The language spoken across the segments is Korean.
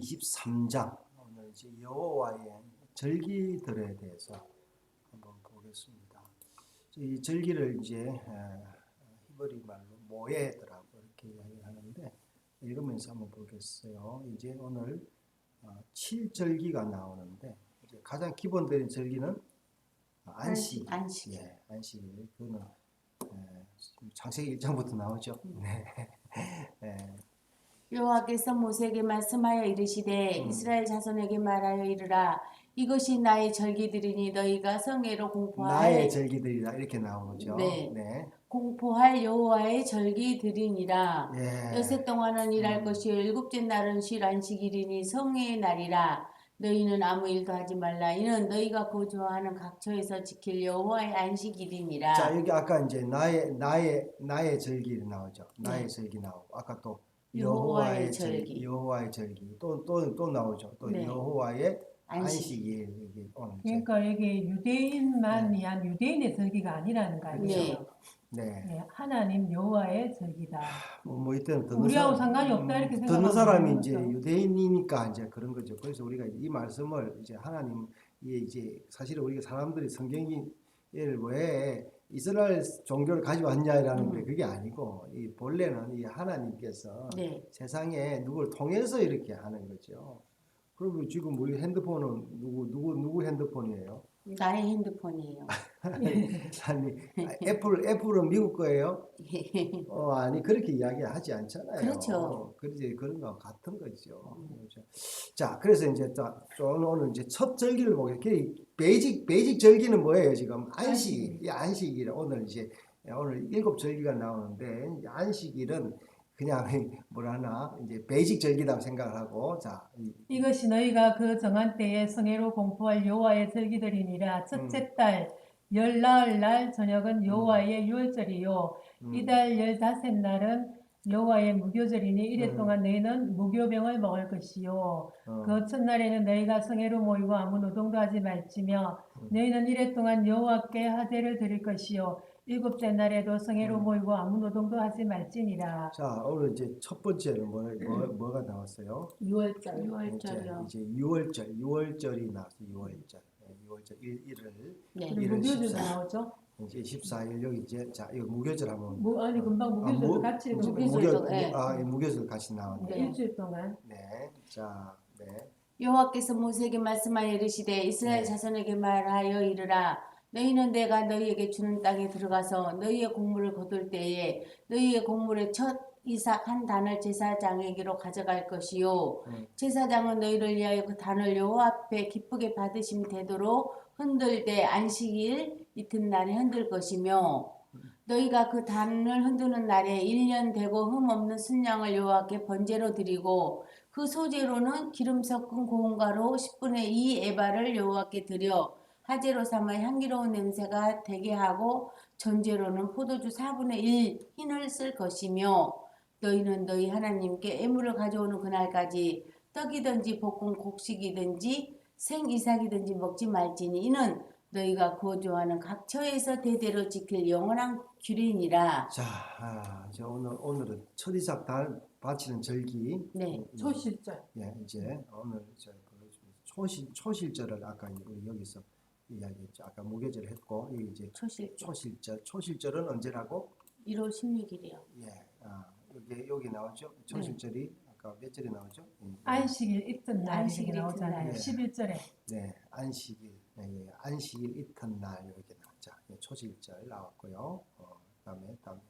123장 오늘 이제 여호와의 절기들에 대해서 한번 보겠습니다. 이 절기를 이제 에, 히브리 말로 모에드라고 이렇게 이야기하는데 읽으면서 한번 보겠어요. 이제 오늘 어, 7절기가 나오는데 이제 가장 기본적인 절기는 안식. 안식. 예, 안식. 그거는 에, 창세기 1장부터 나오죠. 네. 예. 여호와께서 모세에게 말씀하여 이르시되 음. 이스라엘 자손에게 말하여 이르라 이것이 나의 절기들이니 너희가 성회로 공포할 나의 절기들이다 이렇게 나오죠. 네. 네. 공포할 여호와의 절기들이니라 예. 여세 동안은 일할 음. 것이요 일곱째 날은 쉴 안식일이니 성회의 날이라 너희는 아무 일도 하지 말라 이는 너희가 거주하는 각처에서 지킬 여호와의 안식일이니라 자 여기 아까 이제 나의 나의 나의 절기 나오죠. 나의 네. 절기 나오고 아까 또 여호와의 절기. 여호와의 절기 또 또 또 나오죠. 또 네. 여호와의 안식 안식일 이게 오늘 이제 그러니까 이게 유대인만 위한 유대인의 절기가 아니라는 거 네. 아니에요? 네. 네, 하나님 여호와의 절기다. 뭐, 뭐 이때는 듣는 우리하고 사람- 상관이 없다 이렇게 듣는 생각하면 사람이 이제 거죠. 유대인이니까 이제 그런 거죠. 그래서 우리가 이 말씀을 이제 하나님 이 이제 사실은 우리가 사람들이 성경이 왜 이스라엘 종교를 가지고 왔냐라는 게 음. 그게 아니고 이 본래는 이 하나님께서 네 세상에 누구를 통해서 이렇게 하는 거죠. 그리고 지금 우리 핸드폰은 누구 누구 누구 핸드폰이에요? 나의 핸드폰이에요 아니 애플 애플은 미국 거예요? 어 아니 그렇게 이야기하지 않잖아요. 그렇죠. 그렇지 그런 거 같은 거죠. 그렇죠. 자 그래서 이제 또 오늘 오늘 이제 첫 절기를 보게 베이직 베이직 절기는 뭐예요 지금 안식 이 안식일 오늘 이제 오늘 일곱 절기가 나오는데 이 안식일은 그냥 뭐라나 이제 베이직 절기라고 생각을 하고 자 이- 이것이 너희가 그 정한 때에 성회로 공포할 여호와의 절기들이니라. 첫째 달 열나흘 날 저녁은 여호와의 유월절이요. 음, 이달 열다섯 날은 여호와의 무교절이니 이래 음. 동안 너희는 무교병을 먹을 것이요. 어, 그 첫날에는 너희가 성회로 모이고 아무 노동도 하지 말지며 음. 너희는 이래 동안 여호와께 하대를 드릴 것이요 일곱째 날에도 성회로 음. 모이고 아무 노동도 하지 말지니라 자 오늘 이제 첫 번째는 뭐, 뭐 뭐가 나왔어요? 유월절 유월절이요 이제 6월절, 6월절이 나왔어. 6월절. 6월절 1, 일을 네 일- 그리고 일월 무교절도 십사. 나오죠 이제 14일 여기 이제 자 이거 무교절 한번 무, 아니 금방 무교절도 무- 같이 무교- 읽으면 무교절도, 무교- 예. 아, 이 무교절 같이 나왔네. 네, 일주일 동안 네. 자, 네. 여호와께서 모세에게 말씀하여 이르시되 이스라엘 네. 자손에게 말하여 이르라 너희는 내가 너희에게 주는 땅에 들어가서 너희의 곡물을 거둘 때에 너희의 곡물의 첫 이삭 한 단을 제사장에게로 가져갈 것이요 음. 제사장은 너희를 위하여 그 단을 여호와 앞에 기쁘게 받으심 되도록 흔들 때 안식일 이튿날에 흔들 것이며 너희가 그 단을 흔드는 날에 1년 되고 흠없는 순양을 여호와께 번제로 드리고 그 소재로는 기름 섞은 고운 가루 10분의 2 에바를 여호와께 드려 화제로 삼아 향기로운 냄새가 되게 하고 전제로는 포도주 4분의 1 흰을 쓸 것이며 너희는 너희 하나님께 애물을 가져오는 그날까지 떡이든지 볶은 곡식이든지 생이삭이든지 먹지 말지니 이는 너희가 거주하는 각 처에서 대대로 지킬 영원한 규례니라. 자, 아, 저 오늘 오늘은 첫 이삭 달 바치는 절기. 네. 음, 초실절 예, 이제 오늘 저그 초실 초실절을 아까 우리 여기서 이야기했죠. 아까 무교절 했고 이제 초실 초실절. 초실절은 언제라고? 1월 16일이요. 예. 아, 여기 나오죠. 초실절이 아까 몇 절에 나오죠? 음, 안식일 이튿날 안식일 나오잖아요 이튿날. 11절에 네, 안식일, 예, 예, 안식일 이튿날 이렇게 나왔죠. 예, 초실절 나왔고요. 어, 그다음에 다음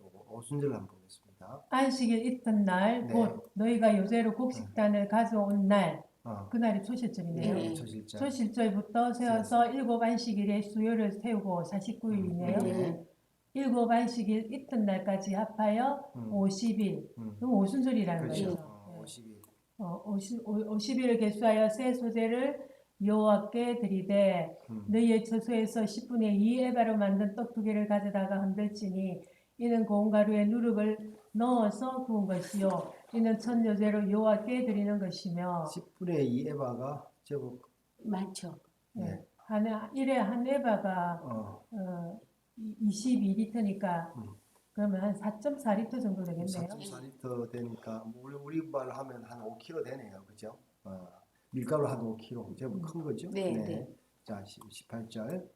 오- 오순절 한번 보겠습니다. 안식일 이튿날 네. 곧 너희가 요새로 곡식단을 가져온 날 어, 그날이 초실절이네요 네. 초실절. 초실절부터 세어서 일곱 안식일에 수요를 세우고 49일이네요. 네. 일곱 안식일 이튿날까지 합하여 음, 50일. 음, 그럼 오순절이라는 그렇죠. 거죠. 어, 50일. 어, 50, 50일을 개수하여 새 소재를 여호와께 드리되 음, 너희의 처소에서 10분의 2 에바로 만든 떡 두 개를 가져다가 흔들지니 이는 고운 가루에 누룩을 넣어서 구운 것이요 이는 첫 여제로 여호와께 드리는 것이며 10분의 2 에바가 제법 많죠. 네. 한 일에 한 에바가 어, 어, 22리터니까 음. 그러면 한 4.4리터 정도 되겠네요. 4.4리터 되니까 뭐 우리 우리 말 하면 한 5kg 되네요. 그죠? 어, 밀가루 한 5kg. 제법 큰 거죠? 네, 네. 자, 18절.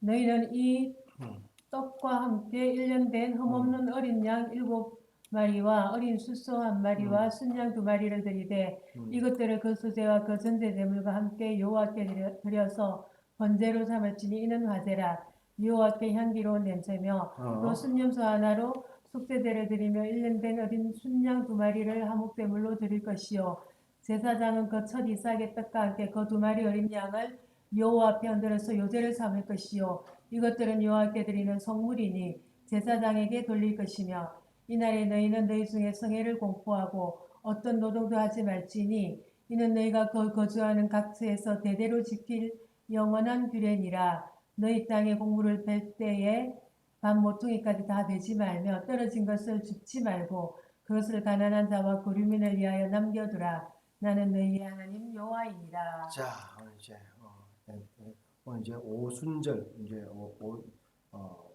너희는 이 음. 떡과 함께 1년 된 흠없는 어린 양 일곱 마리와 어린 수소 한 마리와 순양 두 마리를 드리되 음. 이것들을 그 수제와 그 전제 제물과 함께 여호와께 드려- 드려서 번제로 삼을지니 이는 화제라 여호와께 향기로운 냄새며 어. 또 순념소 하나로 속죄제를 드리며 1년 된 어린 순양 두 마리를 화목제물로 드릴 것이요. 제사장은 그첫 이삭의 떡과 함께 그 두 마리 어린 양을 여호와 앞에 얹어서 요제를 삼을 것이요. 이것들은 여호와께 드리는 성물이니 제사장에게 돌릴 것이며 이날에 너희는 너희 중에 성회를 공포하고 어떤 노동도 하지 말지니 이는 너희가 거 거주하는 각처에서 대대로 지킬 영원한 규례니라 너희 땅에 공물을 뺄 때에 밤 모퉁이까지 다 베지 말며 떨어진 것을 줍지 말고 그것을 가난한 자와 고류민을 위하여 남겨두라 나는 너희 하나님 여호와이니라 자, 오늘 이제 어, 네, 네. 오늘 이제 오순절 이제 오, 오, 어,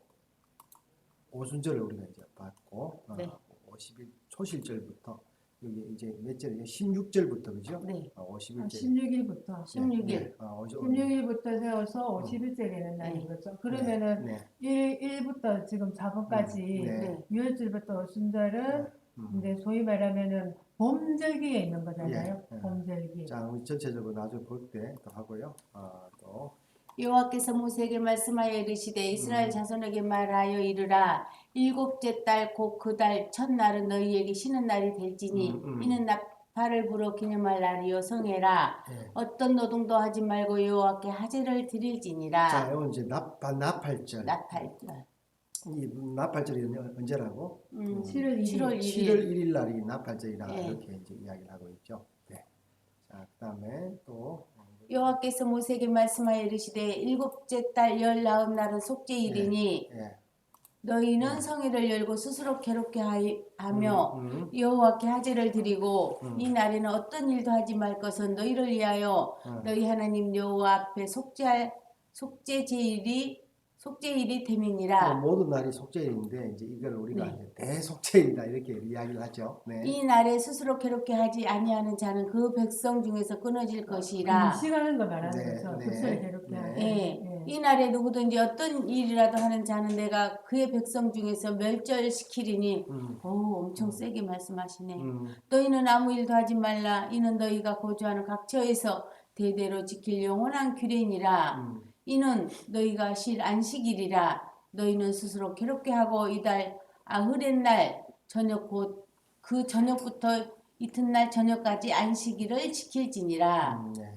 오순절을 우리가 이제 봤고 어, 네. 50일 초실절부터 여기 이제 몇 절이죠? 16절부터 그죠? 네. 어, 51절. 16일부터 16일. 어, 오죠. 16일부터 세워서 50일째 되는 날인 거죠 그러면은 네. 1, 1부터 지금 4번까지 네. 네. 유월절부터 순절은 음. 이제 소위 말하면은 봄절기에 있는 거잖아요. 예, 예. 봄절기. 자, 우리 전체적으로 나중에 볼 때 또 하고요. 아, 또 여호와께서 모세에게 말씀하여 이르시되 이스라엘 음. 자손에게 말하여 이르라 일곱째 달 곧 그 달 첫날은 너희에게 쉬는 날이 될지니 음, 음. 이는 나팔을 불어 기념할 날이요 성회라 예. 어떤 노동도 하지 말고 여호와께 하제를 드릴지니라 자, 이건 이제 납 나팔절. 나팔절 이 나팔절이 언제- 언제라고? 음, 7월 1일. 7월 1일 7월 1일 날이 나팔절이라 네. 이렇게 이제 이야기를 하고 있죠. 네. 자, 그다음에 또 여호와께서 모세에게 말씀하여 이르시되 일곱째 달 열나홉 날은 속죄일이니 예. 너희는 네. 성회를 열고 스스로 괴롭게 하이- 하며 음, 음, 여호와께 하제를 드리고 음. 이 날에는 어떤 일도 하지 말 것은 너희를 위하여 음. 너희 하나님 여호와 앞에 속죄할 속죄제일이 속죄일이 뭐 됨이니라 모든 날이 속죄일인데 이제 이걸 우리가 네. 이제 대속죄일이다 이렇게 이야기를 하죠. 네. 이 날에 스스로 괴롭게 하지 아니하는 자는 그 백성 중에서 끊어질 것이라 시간은 거 말하는 네, 거죠. 네, 독서를 괴롭게 네. 하는. 예. 이 날에 누구든지 어떤 일이라도 하는 자는 내가 그의 백성 중에서 멸절시키리니. 음, 오 엄청 세게 말씀하시네. 음, 너희는 아무 일도 하지 말라. 이는 너희가 거주하는 각처에서 대대로 지킬 영원한 규례니라. 음. 이는 너희가 실 안식일이라. 너희는 스스로 괴롭게 하고 이달 아흐렛 날 저녁 곧 그 저녁부터 이튿날 저녁까지 안식일을 지킬지니라. 음, 네.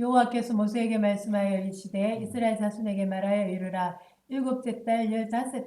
여호와께서 모세에게 말씀하여 이르시되 이스라엘 자손에게 말하여 이르라. 일곱째 달 열다섯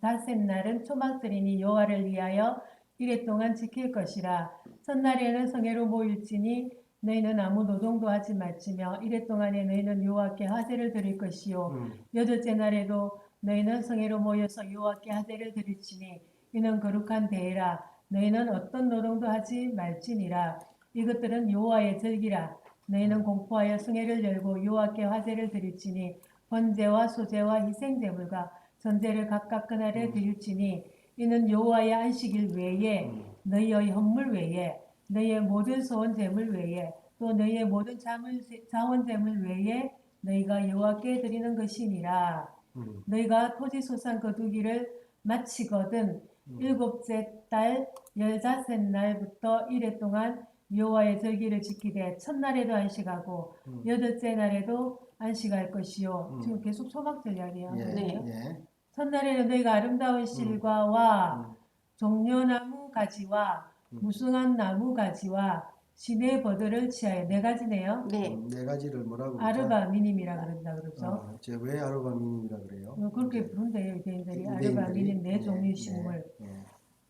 다섯 날은 초막절이니 여호와를 위하여 이래 동안 지킬 것이라. 첫날에는 성회로 모일지니 너희는 아무 노동도 하지 말지며 이래 동안에 너희는 여호와께 하제를 드릴 것이요. 음, 여덟째 날에도 너희는 성회로 모여서 여호와께 하제를 드릴지니 이는 거룩한 대회라. 너희는 어떤 노동도 하지 말지니라. 이것들은 여호와의 절기라 너희는 공포하여 성회를 열고 여호와께 화제를 드릴지니 번제와 소제와 희생 제물과 전제를 각각 그날에 드릴지니 이는 여호와의 안식일 외에 음. 너희의 헌물 외에 너희의 모든 소원 제물 외에 또 너희의 모든 자물, 자원 제물 외에 너희가 여호와께 드리는 것이니라 음, 너희가 토지 소산 거두기를 마치거든 음. 일곱째 달 열다섯 날부터 이래 동안 여호와의 절기를 지키되 첫날에도 안식하고 음. 여덟째 날에도 안식할 것이요 음. 지금 계속 소박절 이야기하고 예, 네. 예. 첫날에는 너희가 아름다운 실과와 음, 종려나무 가지와 음. 무성한 나무 가지와 시내 버들을 취하여 네 가지네요. 네 음, 네 가지를 뭐라고? 아르바 미님이라 그런다 그러죠. 어, 제왜 아르바 미님이라 그래요? 어, 그렇게 부른대요 유대인들이 유대인들이? 아르바 미님 네 예, 종류의 예, 식물. 예.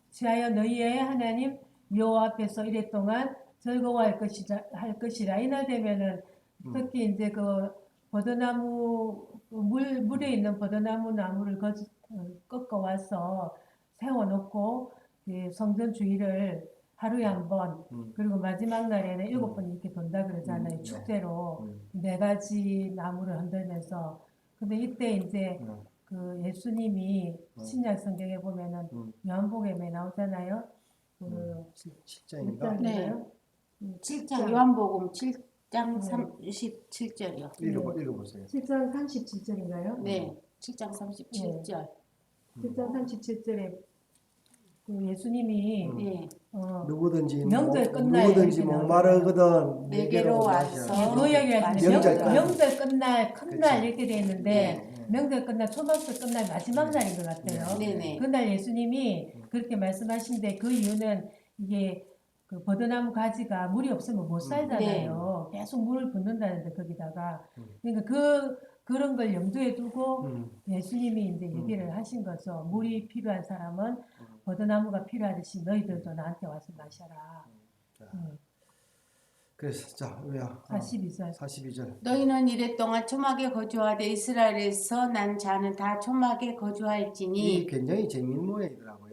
취하여 너희의 하나님 여호와 앞에서 이래 동안 즐거워할 것이라 할 것이라 이날 되면은 음. 특히 이제 그 버드나무 그물 물에 있는 버드나무 나무를 거, 어, 꺾어 와서 세워 놓고 그 성전 주위를 하루에 한 번 음, 그리고 마지막 날에는 일곱 번 이렇게 돈다 그러잖아요 음, 네. 축제로 음, 네 가지 나무를 흔들면서 근데 이때 이제 음. 그 예수님이 음. 신약 성경에 보면은 음. 요한복음에 나오잖아요. 그 음. 7장인가? 몇 장인가요? 7장 요한복음 7장 네. 37절이요. 읽어 읽어보세요. 7장 37절인가요? 네. 7장 37절. 7장 37절에 그 예수님이 음. 네. 어, 누구든지 명절 목- 끝날 누구든지 목마르거든 내게로 와서. 그 이야기가 명절 명절, 끝날. 명절 큰날. 이렇게 돼 있는데 네, 네. 명절 끝날 초막절 끝날 마지막 날인 것 같아요. 네, 네. 그날 예수님이 그렇게 말씀하신데 그 이유는 이게 그 버드나무 가지가 물이 없으면 못 살잖아요. 계속 물을 붓는다는데 거기다가 음. 그러니까 그 그런 걸 염두에 두고 음. 예수님이 이제 음. 얘기를 하신 거죠. 물이 필요한 사람은 음. 버드나무가 필요하듯이 너희들도 나한테 와서 마셔라. 자, 음. 그래서 자 우리야 42절. 42절 너희는 이랫동안 초막에 거주하되 이스라엘에서 난 자는 다 초막에 이 거주할지니 굉장히 재미있는 모양이더라고요.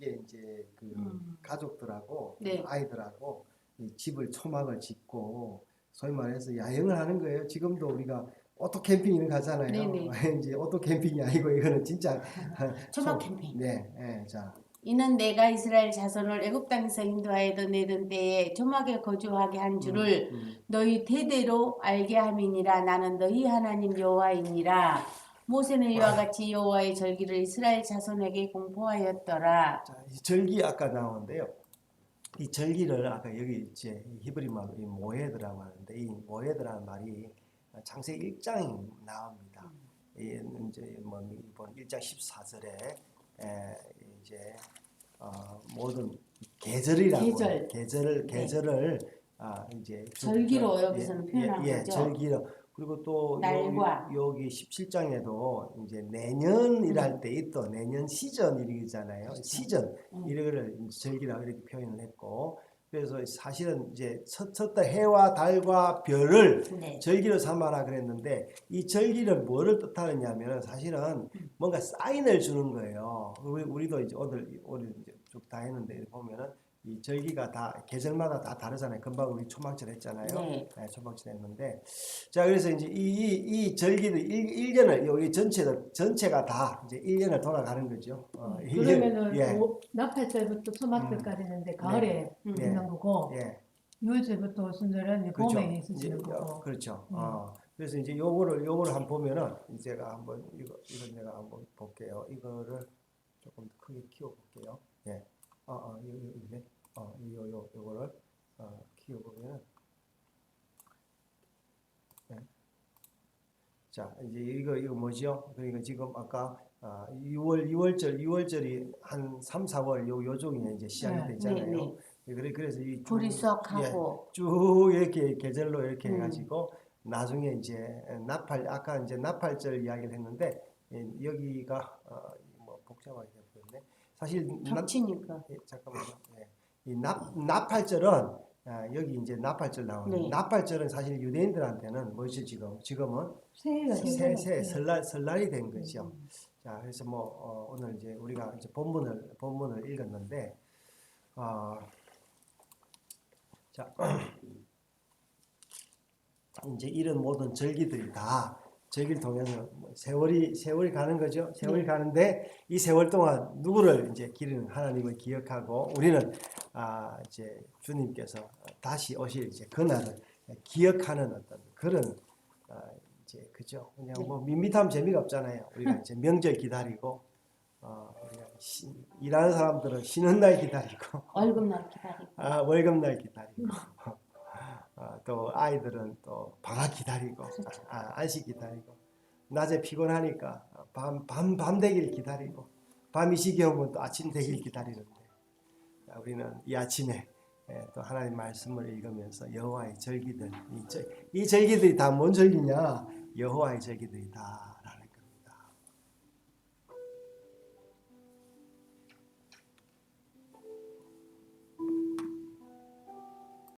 이게 이제 그 음. 가족들하고 네. 아이들하고 이 집을 초막을 짓고 소위 말해서 야영을 하는 거예요. 지금도 우리가 오토 캠핑을 가잖아요. 네네. 이제 오토 캠핑이 아니고 이거는 진짜 초막 초- 캠핑. 네, 네, 자, 이는 내가 이스라엘 자손을 애굽 땅에서 인도하여 내던 때에 초막에 거주하게 한 줄을 음, 너희 대대로 알게 함이니라 나는 너희 하나님 여호와이니라 모세는 이와 같이 여호와의 절기를 이스라엘 자손에게 공포하였더라 자, 이 절기 아까 나오는데요. 이 절기를 아까 여기 이제 히브리 말로 이 모헤드라고 하는데 이 모헤드라는 말이 창세기 1장이 나옵니다. 이 이제 뭐 이번 1장 14절에 에, 이제 어, 모든 계절이라고 계절. 계절을 네. 계절을 아 이제 주- 절기로 예, 여기서는 예, 표현한 예, 거죠. 절기로 그리고 또 날과. 여기, 여기 17장에도 이제 내년이랄 때 있던 내년 시전 이러잖아요. 그렇죠. 시전 음. 이거를 절기라고 이렇게 표현을 했고 그래서 사실은 이제 첫, 첫달 해와 달과 별을 네. 절기로 삼아라 그랬는데 이 절기는 뭐를 뜻하느냐면 사실은 뭔가 사인을 주는 거예요. 우리, 우리도 이제 오늘 오늘 쭉 다 했는데 보면은 이 절기가 다 계절마다 다 다르잖아요. 금방 우리 초막절 했잖아요. 네. 네, 초막절 했는데 자 그래서 이제 이, 이, 이 절기도 일, 년을 여기 전체도 전체가 다 이제 1년을 돌아가는 거죠. 어, 그러면은 예, 오- 나팔절부터 초막절까지 있는데 가을에 음. 네. 있는 거고 예. 6월절부터 순절은 이제 그렇죠. 봄에 있으시는 이제, 거고. 어, 그렇죠. 음. 어, 그래서 이제 요거를 요거를 한번 보면은 제가 한번 이거 이거 내가 한번 볼게요. 이거를 조금 크게 키워 볼게요. 예. 어, 어, 요, 요, 이네. 어, 요, 요, 요거를 어, 키워 보면은 예. 자, 이제 이거 이거 뭐죠? 그러니까 지금 아까 아, 6월 6월절 6월절이 한 3, 4월 요 요종에 이제 시작이 네. 됐잖아요. 네, 네. 그래 그래서 이 쭉- 불이 예, 쭉 이렇게 계절로 이렇게 음. 해가지고 나중에 이제 나팔 아까 이제 나팔절 이야기를 했는데 예, 여기가 어, 뭐 복잡하게 되었네. 사실 나, 겹치니까 예, 잠깐만요. 예. 이 나, 나팔절은 아, 여기 이제 나팔절 나오는 네. 나팔절은 사실 유대인들한테는 뭐지 지금 지금은 새해가 새, 되잖아요. 새 설날 설날이 된 거죠. 자 그래서 뭐 어, 오늘 이제 우리가 이제 본문을 본문을 읽었는데 어, 자 이제 이런 모든 절기들이 다 절기를 통해서 뭐 세월이 세월이 가는 거죠. 세월이 네. 가는데 이 세월 동안 누구를 이제 기르는 하나님을 기억하고 우리는 아 이제 주님께서 다시 오실 이제 그날을 기억하는 어떤 그런 아, 이제 그죠. 그냥 네. 뭐 밋밋하면 재미가 없잖아요. 우리가 이제 명절 기다리고 어, 쉬- 일하는 사람들은 쉬는 날 기다리고 월급날 기다리고 아, 월급날 기다리고 아, 또 아이들은 또 방학 기다리고 아, 안식 기다리고 낮에 피곤하니까 밤, 밤, 밤 되길 기다리고 밤이 지겨우면 또 아침 되길 기다리는데 자, 우리는 이 아침에 예, 또 하나님 말씀을 읽으면서 여호와의 절기들 이, 절기들이 다 뭔 절기냐? 여호와의 절기들이 다